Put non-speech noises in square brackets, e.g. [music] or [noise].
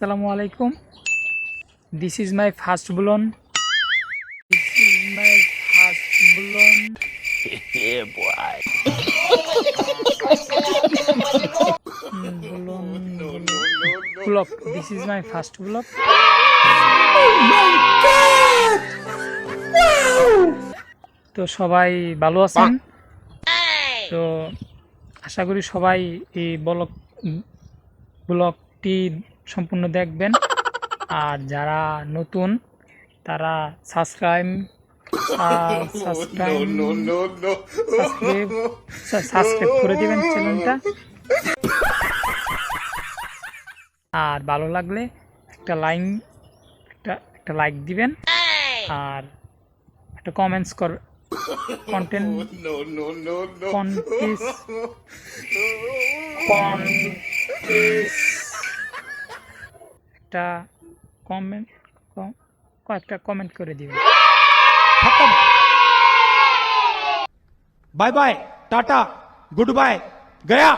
আসসালামু আলাইকুম। This is my first blog this is my first blog block this is my first block তো সবাই ভালো আছেন? তো আশা করি সবাই এই ব্লক ব্লগটি সম্পূর্ণ দেখবেন। আর যারা নতুন তারা সাবস্ক্রাইব সাবস্ক্রাইব [laughs] করে দিবেন চ্যানেলটা আর ভালো লাগলে একটা লাইন একটা একটা লাইক দিবেন। আর একটা কমেন্টস কর কন্টেন্ট কন্টেস কন্টেস একটা কমেন্ট কয়েকটা কমেন্ট করে দিবেন খতম bye bye tata good bye Gaya